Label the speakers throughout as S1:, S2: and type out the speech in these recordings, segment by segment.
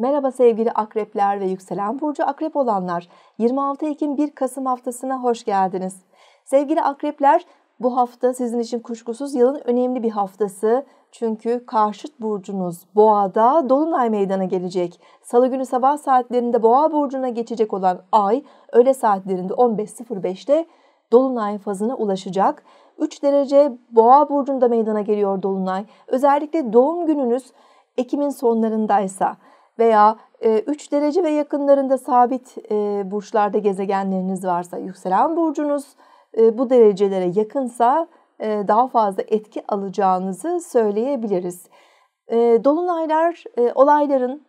S1: Merhaba sevgili akrepler ve yükselen burcu akrep olanlar. 26 Ekim 1 Kasım haftasına hoş geldiniz. Sevgili akrepler bu hafta sizin için kuşkusuz yılın önemli bir haftası. Çünkü karşıt burcunuz Boğa'da Dolunay meydana gelecek. Salı günü sabah saatlerinde Boğa burcuna geçecek olan Ay öğle saatlerinde 15.05'te Dolunay fazına ulaşacak. 3 derece Boğa burcunda meydana geliyor Dolunay. Özellikle doğum gününüz Ekim'in sonlarındaysa veya 3 e, derece ve yakınlarında sabit e, burçlarda gezegenleriniz varsa yükselen burcunuz e, bu derecelere yakınsa daha fazla etki alacağınızı söyleyebiliriz. Dolunaylar olayların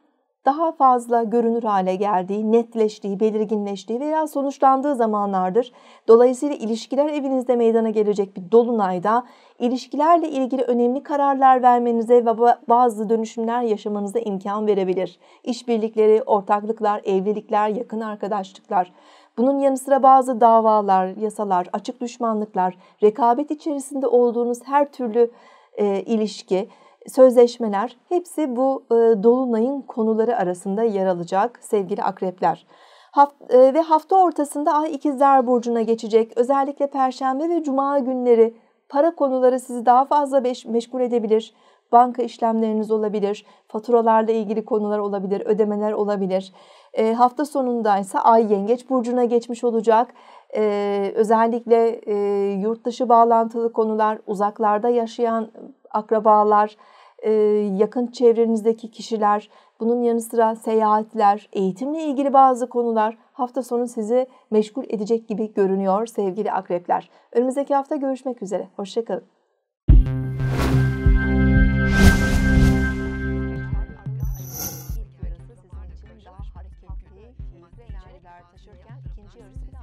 S1: daha fazla görünür hale geldiği, netleştiği, belirginleştiği veya sonuçlandığı zamanlardır. Dolayısıyla ilişkiler evinizde meydana gelecek bir dolunayda ilişkilerle ilgili önemli kararlar vermenize ve bazı dönüşümler yaşamanıza imkan verebilir. İşbirlikleri, ortaklıklar, evlilikler, yakın arkadaşlıklar. Bunun yanı sıra bazı davalar, yasalar, açık düşmanlıklar, rekabet içerisinde olduğunuz her türlü e, ilişki, sözleşmeler hepsi bu e, dolunayın konuları arasında yer alacak sevgili akrepler. Haft e, ve hafta ortasında Ay ikizler burcuna geçecek. Özellikle perşembe ve cuma günleri para konuları sizi daha fazla meşgul edebilir. Banka işlemleriniz olabilir, faturalarla ilgili konular olabilir, ödemeler olabilir. E, hafta sonundaysa Ay yengeç burcuna geçmiş olacak. E, özellikle e, yurt dışı bağlantılı konular, uzaklarda yaşayan akrabalar, e, yakın çevrenizdeki kişiler, bunun yanı sıra seyahatler, eğitimle ilgili bazı konular hafta sonu sizi meşgul edecek gibi görünüyor sevgili akrepler. Önümüzdeki hafta görüşmek üzere. Hoşçakalın.